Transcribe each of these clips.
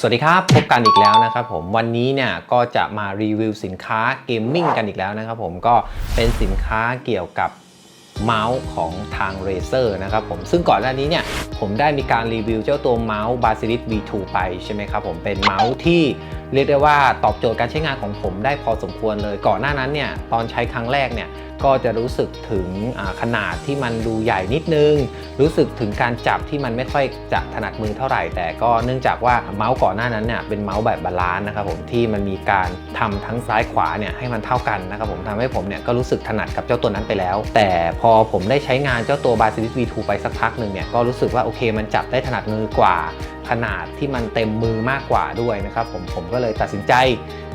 สวัสดีครับ พบกันอีกแล้วนะครับผมวันนี้เนี่ยก็จะมารีวิวสินค้าเกมมิ่งกันอีกแล้วนะครับผมก็เป็นสินค้าเกี่ยวกับเมาส์ของทาง Razer นะครับผมซึ่งก่อนหน้านี้เนี่ยผมได้มีการรีวิวเจ้าตัวเมาส์ Basilis V2 ไปใช่ไหมครับผมเป็นเมาส์ที่ เรียกได้ว่าตอบโจทย์การใช้งานของผมได้พอสมควรเลย ก่อนหน้านั้นเนี่ยตอนใช้ครั้งแรกเนี่ยก็จะรู้สึกถึงขนาดที่มันดูใหญ่นิดนึง รู้สึกถึงการจับที่มันไม่ค่อยจะถนัดมือเท่าไหร่ แต่ก็เนื่องจากว่าเมาส์ก่อนหน้านั้นเนี่ยเป็นเมาส์แบบบาลานซ์นะครับผมที่มันมีการทำทั้งซ้ายขวาเนี่ยให้มันเท่ากันนะครับผมทำให้ผมเนี่ยก็รู้สึกถนัดกับเจ้าตัวนั้นไปแล้ว แต่พอผมได้ใช้งานเจ้าตัว b a s i l i s V2 ไปสักพักหนึ่งเนี่ยก็รู้สึกว่าโอเคมันจับได้ถนัดมือกว่า ขนาดที่มันเต็มมือมากกว่าด้วยนะครับผมผมก็เลยตัดสินใจ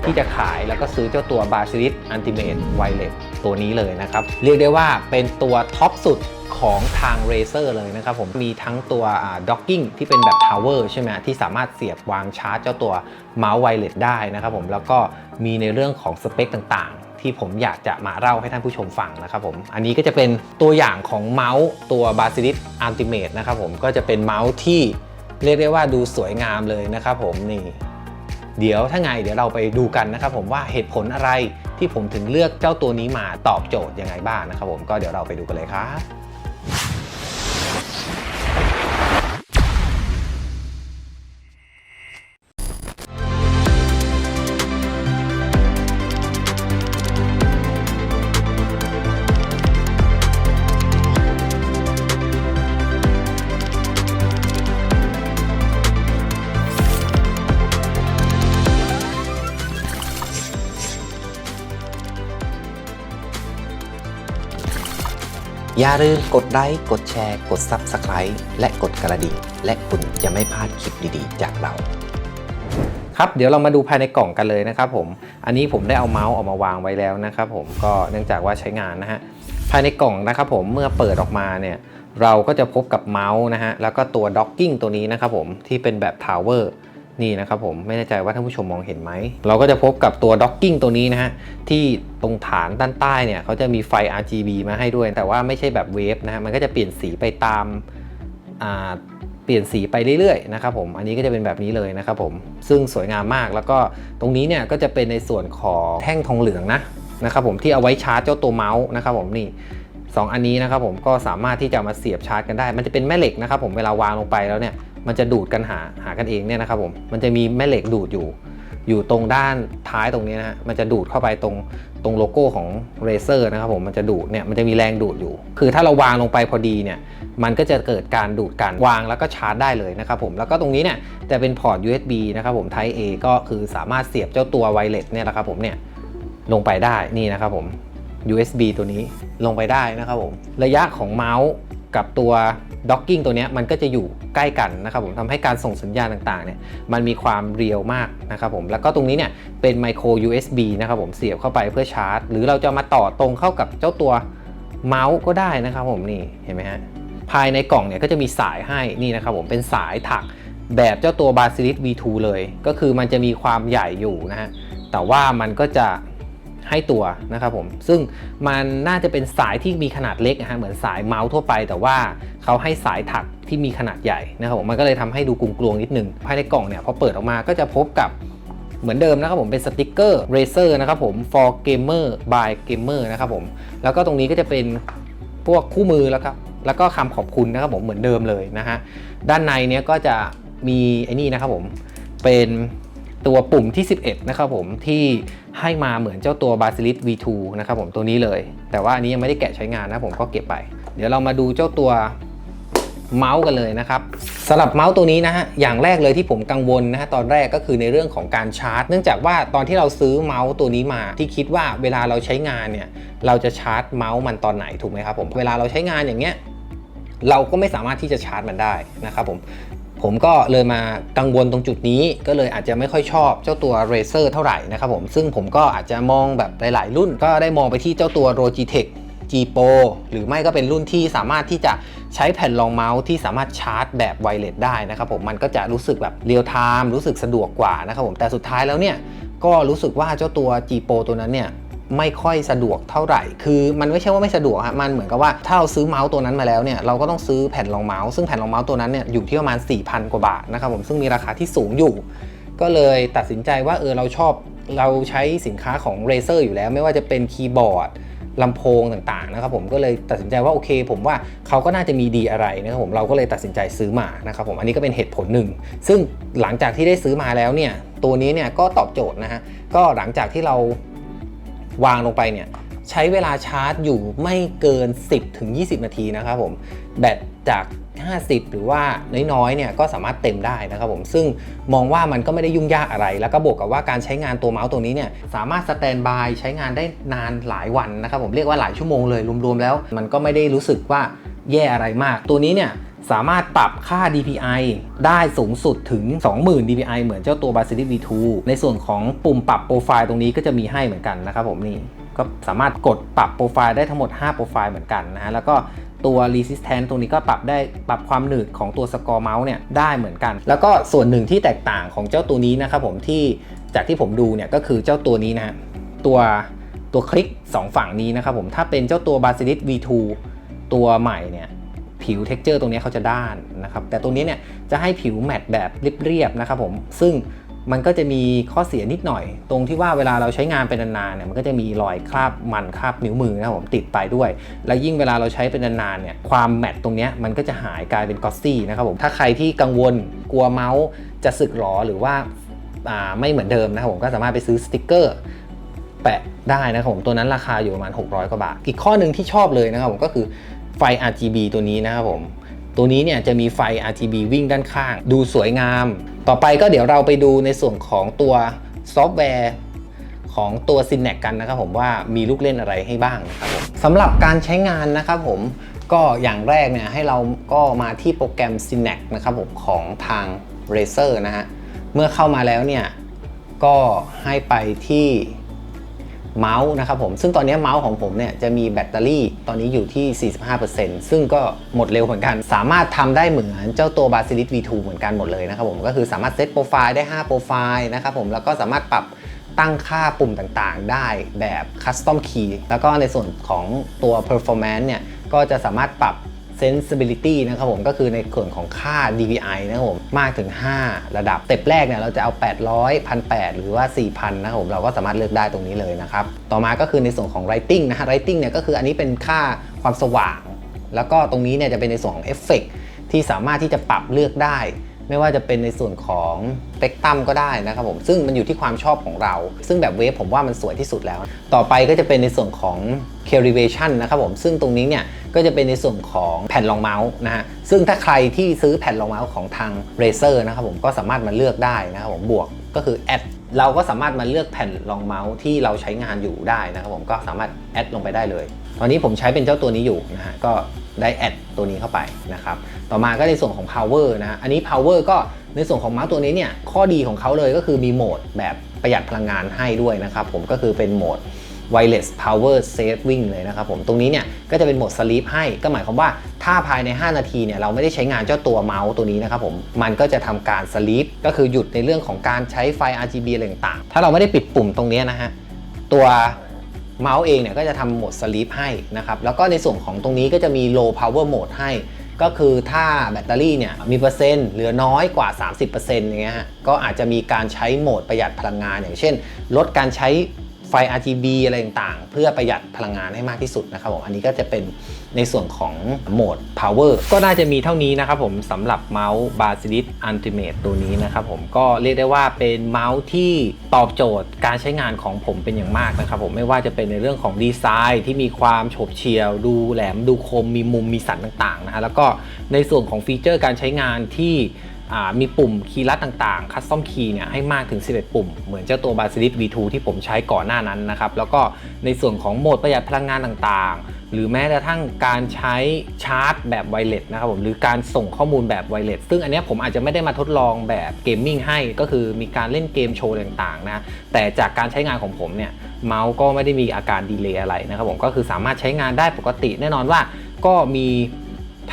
ที่จะขายแล้วก็ซื้อเจ้าตัว b a s i l i s Ultimate Wireless ตัวนี้เลยนะครับ เรียกได้ว่าเป็นตัวท็อปสุดของทาง Razer เลยนะครับผมมีทั้งตัวด็อกกิ้งที่เป็นแบบ Tower ใช่ไหมที่สามารถเสียบวางชาร์จเจ้าตัวเมาส์ไวเลสได้นะครับผมแล้วก็มีในเรื่องของสเปคต่างๆ ที่ผมอยากจะมาเล่าให้ท่านผู้ชมฟังนะครับผมอันนี้ก็จะเป็นตัวอย่างของเมาส์ตัว b a s i l i s Ultimate นะครับผมก็จะเป็นเมาส์ที่ เรียกได้ว่าดูสวยงามเลยนะครับผมนี่เดี๋ยวถ้าไงเดี๋ยวเราไปดูกันนะครับผมว่าเหตุผลอะไรที่ผมถึงเลือกเจ้าตัวนี้มาตอบโจทย์ยังไงบ้างนะครับผมก็เดี๋ยวเราไปดูกันเลยครับ อย่าลืมกดไลค์ กดแชร์ กด Subscribe และกดกระดิ่ง และคุณจะไม่พลาดคลิปดีๆ จากเรา ครับ เดี๋ยวเรามาดูภายในกล่องกันเลยนะครับผม อันนี้ผมได้เอาเมาส์ออกมาวางไว้แล้วนะครับผม ก็เนื่องจากว่าใช้งานนะฮะ ภายในกล่องนะครับผม เมื่อเปิดออกมาเนี่ย เราก็จะพบกับเมาส์นะฮะ แล้วก็ตัวด็อกกิ้งตัวนี้นะครับผม ที่เป็นแบบทาวเวอร์ นี่นะครับผมไม่แน่ใจว่าท่านผู้ชมมองเห็นไหม เราก็จะพบกับตัวด็อกกิ้งตัวนี้นะฮะ ที่ตรงฐานด้านใต้เนี่ยเขาจะมีไฟ RGB มาให้ด้วย แต่ว่าไม่ใช่แบบเวฟนะฮะ มันก็จะเปลี่ยนสีไปตามาเปลี่ยนสีไปเรื่อยๆนะครับผม อันนี้ก็จะเป็นแบบนี้เลยนะครับผม ซึ่งสวยงามมากแล้วก็ตรงนี้เนี่ยก็จะเป็นในส่วนของแท่งทองเหลืองนะนะครับผมที่เอาไว้ชาร์จเจ้าตัวเมาส์นะครับผมนี่สองอันนี้นะครับผมก็สามารถที่จะมาเสียบชาร์จกันได้ มันจะเป็นแม่เหล็กนะครับผมเวลาวางลงไปแล้วเนี่ย มันจะดูดกันหาหากันเองเนี่ยนะครับผมมันจะมีแม่เหล็กดูดอยู่ อยู่ตรงด้านท้ายตรงนี้นะฮะมันจะดูดเข้าไปตรงตรงโลโก้ของ Razer นะครับผมมันจะดูดเนี่ยมันจะมีแรงดูดอยู่ คือถ้าเราวางลงไปพอดีเนี่ยมันก็จะเกิดการดูดกันวางแล้วก็ชาร์จได้เลยนะครับผมแล้วก็ตรงนี้เนี่ยจะเป็นพอร์ต USB นะครับผม Type A ก็คือสามารถเสียบเจ้าตัวไวเลสเนี่ยนะครับผมเนี่ยลงไปได้นี่นะครับผม USB ตัวนี้ลงไปได้นะครับผม ระยะของเมาส์ กับตัวด็อกกิ้งตัวนี้มันก็จะอยู่ใกล้กันนะครับผมทำให้การส่งสัญญาณต่างๆเนี่ยมันมีความเรียวมากนะครับผมแล้วก็ตรงนี้เนี่ยเป็นไมโคร USB นะครับผมเสียบเข้าไปเพื่อชาร์จ หรือเราจะมาต่อตรงเข้ากับเจ้าตัวเมาส์ก็ได้นะครับผมนี่เห็นไหมฮะภายในกล่องเนี่ยก็จะมีสายให้นี่นะครับผมเป็นสายถักแบบเจ้าตัว Basilis V2 เลย ก็คือมันจะมีความใหญ่อยู่นะฮะแต่ว่ามันก็จะ ให้ตัวนะครับผมซึ่งมันน่าจะเป็นสายที่มีขนาดเล็กนะฮะเหมือนสายเมาส์ทั่วไป แต่ว่าเขาให้สายถักที่มีขนาดใหญ่นะครับผมมันก็เลยทำให้ดูกลวงๆนิดนึงภายในกล่องเนี่ยพอเปิดออกมาก็จะพบกับเหมือนเดิมนะครับผมเป็นสติกเกอร์ Razer นะครับผม for gamer by gamer นะครับผมแล้วก็ตรงนี้ก็จะเป็นพวกคู่มือแล้วครับแล้วก็คำขอบคุณนะครับผมเหมือนเดิมเลยนะฮะด้านในเนี้ยก็จะมีไอ้นี่นะครับผมเป็น ตัวปุ่มที่ 11 นะครับผมที่ให้มาเหมือนเจ้าตัว Basilis V2 นะครับผมตัวนี้เลย แต่ว่าอันนี้ยังไม่ได้แกะใช้งานนะผมก็เก็บไป เดี๋ยวเรามาดูเจ้าตัวเมาส์กันเลยนะครับสำหรับเมาส์ตัวนี้นะฮะอย่างแรกเลยที่ผมกังวลนะฮะตอนแรกก็คือในเรื่องของการชาร์จ เนื่องจากว่าตอนที่เราซื้อเมาส์ตัวนี้มาที่คิดว่าเวลาเราใช้งานเนี่ยเราจะชาร์จเมาส์มันตอนไหนถูกไหมครับผมเวลาเราใช้งานอย่างเงี้ยเราก็ไม่สามารถที่จะชาร์จมันได้นะครับผม ผมก็เลยมากังวลตรงจุดนี้ก็เลยอาจจะไม่ค่อยชอบเจ้าตัว Razer เท่าไหร่นะครับผมซึ่งผมก็อาจจะมองแบบหลาย ๆ รุ่นก็ได้มองไปที่เจ้าตัว Logitech G Pro หรือไม่ก็เป็นรุ่นที่สามารถที่จะใช้แผ่นรองเมาส์ที่สามารถชาร์จแบบไวเลสได้นะครับผมมันก็จะรู้สึกแบบเรียลไทม์รู้สึกสะดวกกว่านะครับผมแต่สุดท้ายแล้วเนี่ยก็รู้สึกว่าเจ้าตัว G Pro ตัวนั้นเนี่ย ไม่ค่อยสะดวกเท่าไหร่ คือมันไม่ใช่ว่าไม่สะดวกฮะ มันเหมือนกับว่าถ้าเราซื้อเมาส์ตัวนั้นมาแล้วเนี่ย เราก็ต้องซื้อแผ่นรองเมาส์ ซึ่งแผ่นรองเมาส์ตัวนั้นเนี่ยอยู่ที่ประมาณ 4,000 กว่าบาทนะครับผม ซึ่งมีราคาที่สูงอยู่ ก็เลยตัดสินใจว่าเออเราชอบเราใช้สินค้าของ Razer อยู่แล้ว ไม่ว่าจะเป็นคีย์บอร์ดลำโพงต่างๆนะครับผมก็เลยตัดสินใจว่าโอเค ผมว่าเขาก็น่าจะมีดีอะไรนะครับผมเราก็เลยตัดสินใจซื้อมานะครับผมอันนี้ก็เป็นเหตุผลหนึ่ง ซึ่งหลังจากที่ได้ซื้อมาแล้วเนี่ยตัวนี้เนี่ยก็ตอบโจทย์นะฮะก็หลังจากที่เรา วางลงไปเนี่ยใช้เวลาชาร์จอยู่ไม่เกิน 10ถึง20 นาทีนะครับผมแบตจาก 50 หรือว่าน้อยๆเนี่ยก็สามารถเต็มได้นะครับผมซึ่งมองว่ามันก็ไม่ได้ยุ่งยากอะไร แล้วก็บวกกับว่าการใช้งานตัวเมาส์ตัวนี้เนี่ยสามารถสแตนบายใช้งานได้นานหลายวันนะครับผมเรียกว่าหลายชั่วโมงเลยรวมๆแล้ว มันก็ไม่ได้รู้สึกว่า แย่อะไรมาก ตัวนี้เนี่ยสามารถปรับค่า DPI ได้สูงสุดถึง 20,000 DPI เหมือนเจ้าตัว b a s i l i s V2 ในส่วนของปุ่มปรับโปรไฟล์ตรงนี้ก็จะมีให้เหมือนกันนะครับผมนี่ก็สามารถกดปรับโปรไฟล์ได้ทั้งหมด 5 โปรไฟล์เหมือนกันนะฮะแล้วก็ตัว resistance ตรงนี้ก็ปรับได้ปรับความหนืดของตัวสกอร์เมาส์เนี่ยได้เหมือนกัน แล้วก็ส่วนหนึ่งที่แตกต่างของเจ้าตัวนี้นะครับผมที่จากที่ผมดูเนี่ยก็คือเจ้าตัวนี้นะฮะตัวตัวคลิก 2 ฝั่งนี้นะครับผมถ้าเป็นเจ้าตัว b a s i l i s V2 ตัวใหม่เนี่ยผิวเท็กเจอร์ตรงนี้เขาจะด้านนะครับแต่ตรงนี้เนี่ยจะให้ผิวแมตต์แบบเรียบๆนะครับผมซึ่งมันก็จะมีข้อเสียนิดหน่อย ตรงที่ว่าเวลาเราใช้งานเป็นนานๆเนี่ยมันก็จะมีรอยคราบมันคราบนิ้วมือนะครับผมติดไปด้วย แล้วยิ่งเวลาเราใช้เป็นนานๆเนี่ยความแมตต์ตรงนี้มันก็จะหายกลายเป็นกอสซี่นะครับผมถ้าใครที่กังวลกลัวเมาส์จะสึกหรอหรือว่าอ่าไม่เหมือนเดิมนะครับผมก็สามารถไปซื้อสติกเกอร์แปะได้นะครับผมตัวนั้นราคาอยู่ประมาณ 600 กว่าบาท อีกข้อหนึ่งที่ชอบเลยนะครับผมก็คือ ไฟ RGB ตัวนี้นะครับผม ตัวนี้เนี่ยจะมีไฟ RGB วิ่งด้านข้าง ดูสวยงาม ต่อไปก็เดี๋ยวเราไปดูในส่วนของตัวซอฟต์แวร์ของตัว s y n a c กันนะครับผมว่ามีลูกเล่นอะไรให้บ้างนะครับผมสำหรับการใช้งานนะครับผมก็อย่างแรกเนี่ยให้เราก็มาที่โปรแกรม s y n a c นะครับผมของทาง Razer นะฮะเมื่อเข้ามาแล้วเนี่ยก็ให้ไปที่ เมาส์นะครับผมซึ่งตอนนี้เมาส์ของผมเนี่ยจะมีแบตเตอรี่ตอนนี้อยู่ที่ 45%ซึ่งก็หมดเร็วเหมือนกัน สามารถทำได้เหมือนเจ้าตัว b a s i l i s V2 เหมือนกันหมดเลยนะครับผมก็คือสามารถเซตโปรไฟล์ได้ 5 โปรไฟล์นะครับผมแล้วก็สามารถปรับตั้งค่าปุ่มต่างๆ ได้แบบ Custom Key แล้วก็ในส่วนของตัว Performance เนี่ยก็จะสามารถปรับ sensibility นะครับผมก็คือในส่วนของค่า DPI นะครับผมมากถึง 5 ระดับสเต็ปแรกเนี่ยเราจะเอา 800 1,800 หรือว่า 4,000 นะครับผมเราก็สามารถเลือกได้ตรงนี้เลยนะครับ ต่อมาก็คือในส่วนของ Lighting นะฮะ Lighting เนี่ยก็คืออันนี้เป็นค่าความสว่าง แล้วก็ตรงนี้เนี่ยจะเป็นในส่วนของเอฟเฟกที่สามารถที่จะปรับเลือกได้ไม่ว่าจะเป็นในส่วนของสเปกตรัมก็ได้นะครับผมซึ่งมันอยู่ที่ความชอบของเรา ซึ่งแบบเวฟผมว่ามันสวยที่สุดแล้ว ต่อไปก็จะเป็นในส่วนของ Calibration นะครับผมซึ่งตรงนี้เนี่ย ก็จะเป็นในส่วนของแผ่นรองเมาส์นะฮะซึ่งถ้าใครที่ซื้อแผ่นรองเมาส์ของทาง Razer นะครับผมก็สามารถมาเลือกได้นะครับผมบวกก็คือแอดเราก็สามารถมาเลือกแผ่นรองเมาส์ที่เราใช้งานอยู่ได้นะครับผมก็สามารถแอดลงไปได้เลย ตอนนี้ผมใช้เป็นเจ้าตัวนี้อยู่นะฮะก็ได้แอดตัวนี้เข้าไปนะครับต่อมาก็ในส่วนของ power นะฮะอันนี้ power ก็ในส่วนของเมาส์ตัวนี้เนี่ยข้อดีของเขาเลยก็คือมีโหมดแบบประหยัดพลังงานให้ด้วยนะครับผมก็คือเป็นโหมด wireless power saving เลยนะครับผมตรงนี้เนี่ยก็จะเป็นโหมด sleep ให้ก็หมายความว่าถ้าภายใน 5 นาทีเนี่ยเราไม่ได้ใช้งานเจ้าตัวเมาส์ตัวนี้นะครับผมมันก็จะทำการ sleep ก็คือหยุดในเรื่องของการใช้ไฟ RGB อะไรต่างๆ ถ้าเราไม่ได้ปิดปุ่มตรงนี้นะฮะตัวเมาส์เองเนี่ยก็จะทำโหมด sleep ให้นะครับแล้วก็ในส่วนของตรงนี้ก็จะมี low power mode ให้ก็คือถ้าแบตเตอรี่เนี่ยมีเปอร์เซ็นต์เหลือน้อยกว่า 30%อย่างเงี้ยก็อาจจะมีการใช้โหมดประหยัดพลังงานอย่างเช่น ลดการใช้ ไฟ RGB อะไรต่างๆ เพื่อประหยัดพลังงานให้มากที่สุดนะครับผม อันนี้ก็จะเป็นในส่วนของโหมด power ก็น่าจะมีเท่านี้นะครับผมสำหรับเมาส์ b a s i l i s Ultimate ตัวนี้นะครับผมก็เรียกได้ว่าเป็นเมาส์ที่ตอบโจทย์การใช้งานของผมเป็นอย่างมากนะครับผมไม่ว่าจะเป็นในเรื่องของดีไซน์ที่มีความโฉบเฉี่ยว ดูแหลมดูคมมีมุมมีสันต่างๆนะฮะแล้วก็ในส่วนของฟีเจอร์การใช้งานที่ มีปุ่มคีย์ลัดต่างๆ คัสตอมคีย์เนี่ยให้มากถึง 11 ปุ่ม เหมือนเจ้าตัว b a s i l i s V2 ที่ผมใช้ก่อนหน้านั้นนะครับ แล้วก็ในส่วนของโหมดประหยัดพลังงานต่างๆ หรือแม้กระทั่งการใช้ชาร์จแบบไวเลสนะครับผม หรือการส่งข้อมูลแบบไวเลสซึ่งอันนี้ผมอาจจะไม่ได้มาทดลองแบบเกมมิ่งให้ ก็คือมีการเล่นเกมโชว์ต่างๆนะ แต่จากการใช้งานของผมเนี่ยเมาส์ก็ไม่ได้มีอาการดีเลย์อะไรนะครับผม ก็คือสามารถใช้งานได้ปกติแน่นอนว่าก็มี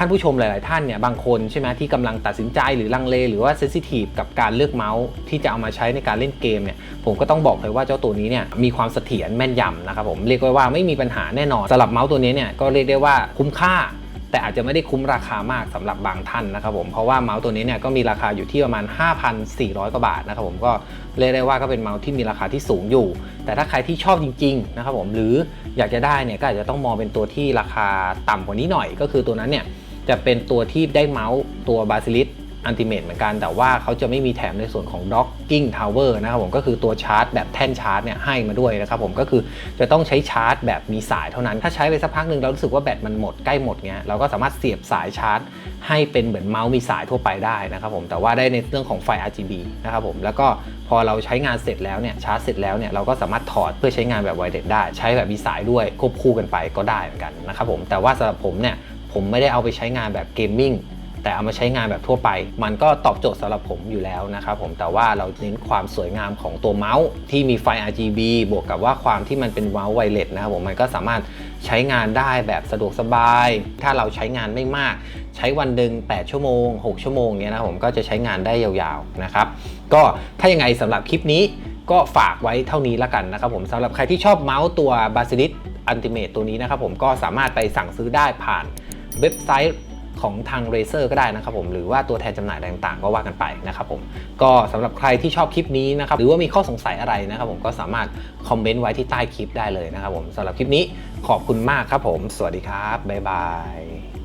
ท่านผู้ชมหลาย ๆ ท่านเนี่ยบางคนใช่ไหมที่กำลังตัดสินใจหรือลังเล หรือว่าเซนซิทีฟกับการเลือกเมาส์ที่จะเอามาใช้ในการเล่นเกมเนี่ยผมก็ต้องบอกเลยว่าเจ้าตัวนี้เนี่ยมีความเสถียรแม่นยำนะครับผมเรียกไว้ว่าไม่มีปัญหาแน่นอนสำหรับเมาส์ตัวนี้เนี่ยก็เรียกได้ว่าคุ้มค่าแต่อาจจะไม่ได้คุ้มราคามากสำหรับบางท่านนะครับผมเพราะว่าเมาส์ตัวนี้เนี่ยก็มีราคาอยู่ที่ประมาณ 5,400 กว่าบาทนะครับผมก็เรียกได้ว่าก็เป็นเมาส์ที่มีราคาที่สูงอยู่ แต่ถ้าใครที่ชอบจริงๆนะครับผมหรืออยากจะได้เนี่ยก็อาจจะต้องมองเป็นตัวที่ราคาต่ำกว่านี้หน่อย ก็คือตัวนั้นเนี่ย จะเป็นตัวที่ได้เมาส์ตัวบาซิลิสอันติเมตเหมือนกัน แต่ว่าเขาจะไม่มีแถมในส่วนของ Docking Tower นะครับผมก็คือตัวชาร์จแบบแท่นชาร์จเนี่ยให้มาด้วยนะครับผมก็คือจะต้องใช้ชาร์จแบบมีสายเท่านั้น ถ้าใช้ไปสักพักหนึ่งเรารู้สึกว่าแบตมันหมดใกล้หมดเงี้ยเราก็สามารถเสียบสายชาร์จ ให้เป็นเหมือนเมาส์มีสายทั่วไปได้นะครับผมแต่ว่าได้ในเรื่องของไฟ RGB นะครับผมแล้วก็พอเราใช้งานเสร็จแล้วเนี่ยชาร์จเสร็จแล้วเนี่ยเราก็สามารถถอดเพื่อใช้งานแบบไวเลสได้ ใช้แบบมีสายด้วยควบคู่กันไปก็ได้เหมือนกันนะครับผมแต่ว่าสำหรับผมเนี่ย ผมไม่ได้เอาไปใช้งานแบบเกมมิ่งแต่เอามาใช้งานแบบทั่วไป มันก็ตอบโจทย์สำหรับผมอยู่แล้วนะครับผมแต่ว่าเราเน้นความสวยงามของตัวเมาส์ที่มีไฟ RGB บวกกับว่าความที่มันเป็นเมาส์ไวเลสนะครับผมมันก็สามารถใช้งานได้แบบสะดวกสบาย ถ้าเราใช้งานไม่มาก ใช้วันหนึ่ง8 ชั่วโมง 6 ชั่วโมงเนี้ยนะผมก็จะใช้งานได้ยาวๆนะครับก็ถ้ายังไงสำหรับคลิปนี้ก็ฝากไว้เท่านี้ละกันนะครับผมสำหรับใครที่ชอบเมาส์ตัว b a s i l i s Ultimate ตัวนี้นะครับผมก็สามารถไปสั่งซื้อได้ผ่าน เว็บไซต์ของทาง Razer ก็ได้นะครับผมหรือว่าตัวแทนจำหน่ายต่างๆ ก็ว่ากันไปนะครับผมก็สำหรับใครที่ชอบคลิปนี้นะครับหรือว่ามีข้อสงสัยอะไรนะครับผมก็สามารถคอมเมนต์ไว้ที่ใต้คลิปได้เลยนะครับผมสำหรับคลิปนี้ขอบคุณมากครับผม สวัสดีครับบ๊ายบาย